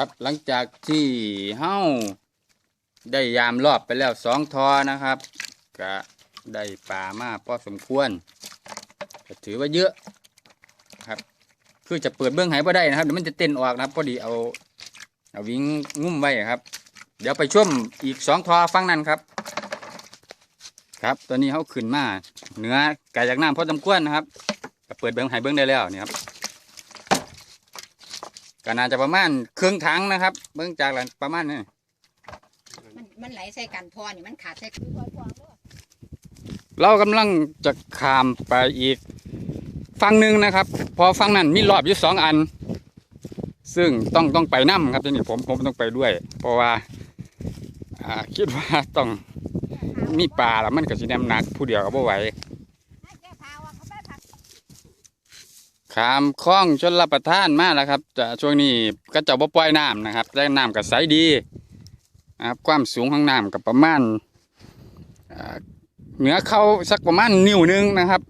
ครับ หลังจากที่เฮ้าได้ยามรอบไปแล้วสองทอนะครับก็ได้ปลามาพอสมควรถือว่าเยอะครับคือจะเปิดเบื้องไหบ่ได้นะครับเดี๋ยวมันจะเต้นออกนะครับพอดีเอาเอาวิ่งงุ้มไว้ครับ เดี๋ยวไปช่วมอีกสองทอฟังนั้นครับ ครับตอนนี้เขาขึ้นมาเนื้อไก่จากน้ำพอสมควรนะครับเปิดเบื้องไหเบื้องได้แล้วนี่ครับ ก็น่าจะประมาณครึ่งถังนะครับ เบื้องจากหลังประมาณนี้มันมันไหลใส่กันพอนี่มันขาดใส่กันพอพอเด้อเรากำลังจะข้ามไปอีกฝั่งหนึ่งนะครับ พอฝั่งนั้นมีรอบอยู่สองอัน ซึ่งต้องต้องไปน้ำครับทีนี้ผมผมต้องไปด้วย เพราะว่าอ่าคิดว่าต้องมีปลาแล้วมันก็สิแนมหนักผู้เดียวก็บ่ไหว ให้แก้พาวอะเขาไปผัก ขามคล้องชนรับประทานมากแล้วครับจะช่วงนี้ก็จะบ่ปล่อยน้ำนะครับแต่น้ำก็ใสดีนะครับความสูงของน้ำกับประมาณเหนือเข้าสักประมาณนิ้วนึงนะครับ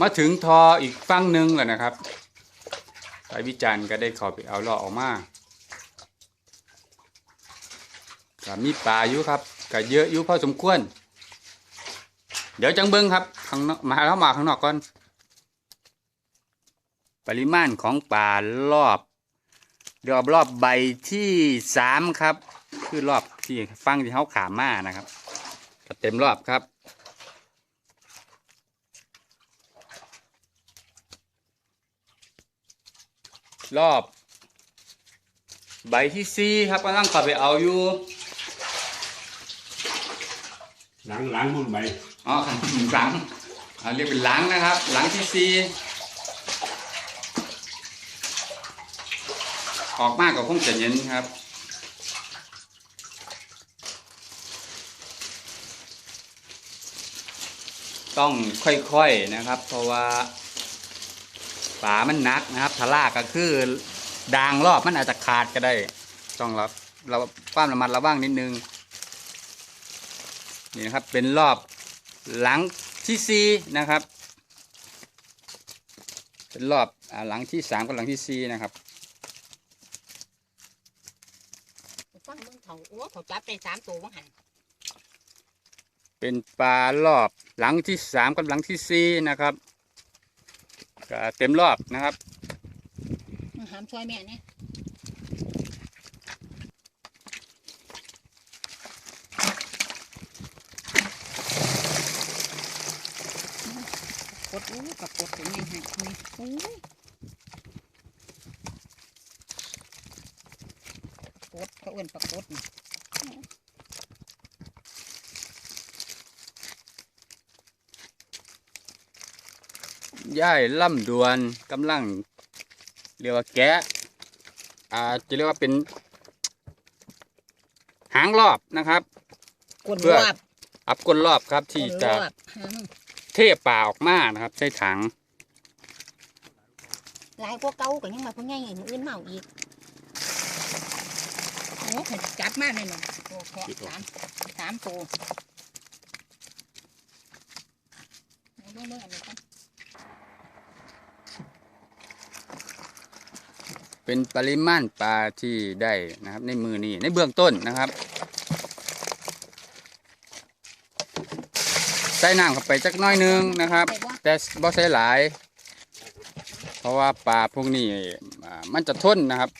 มาถึงทออีกฝั่งหนึ่งแล้วนะครับสายวิจารณ์ก็ได้ข้าไปเอาล่อออกมาก็มีปลาอยู่ครับก็เยอะอยู่พอสมควร เดี๋ยวจังเบิ้งครับข้างนอกมาเข้ามาข้างนอกก่อน ปริมาณของปลารอบเดี๋ยวรอบใบที่สามครับ คือรอบที่ฟังที่เขาขามมานะครับเต็มรอบครับ รอบ ใบที่สี่ครับกำลังเขับไปเอาอยู่หลังหลังมุ่นไปอ๋อหลังอ่าเรียกเป็นหลังนะครับ หลังที่สี่ออกมากกว่าคงจะเย็นครับต้องค่อยๆนะครับ เพราะว่า ฝามันหนักนะครับทะลากก็คือดางรอบมันอาจจะขาดก็ได้ต้องรับเราความระมัดระวังนิดนึงนี่นะครับเป็นรอบหลังที่สี่นะครับ เป็นรอบอ่าหลังที่สามกับหลังที่สี่นะครับฟังมึงเขาโอ้เขาจับได้สามตัวมั้งหันเป็นปลารอบหลังที่สามกับหลังที่สี่นะครับ ก็เต็มรอบนะครับมึงหามช่วยแม่เนี่ยกดอู้กับกดถึงนี่หักนี่อู้กดเขาเอื่นปรากฏนี่ ย่ายล่ำดวนกำลังเรียกว่าแกะอ่าจะเรียกว่าเป็น หางรอบนะครับกดเพื่รออบอับก้นรอบครับกที่ดรจะอบหามึงเทป่าออกมานะครับ ใช้ถังหลายกว่าเก่าก็ยังมาเพิ่งไงอื่นเมาอีกโอ้ผมจับมาเลยเนี่ยโอ้แค่สามสามตัวเอาเรื่อยๆอันนี้ก่อน เป็นปริมาณปลาที่ได้นะครับ ในมือนี้ในเบื้องต้นนะครับ ใส่น้ำเข้าไปจักน้อยนึงนะครับ แต่บ่ใส่หลาย เพราะว่าปลาพวกนี้มันจะทนนะครับ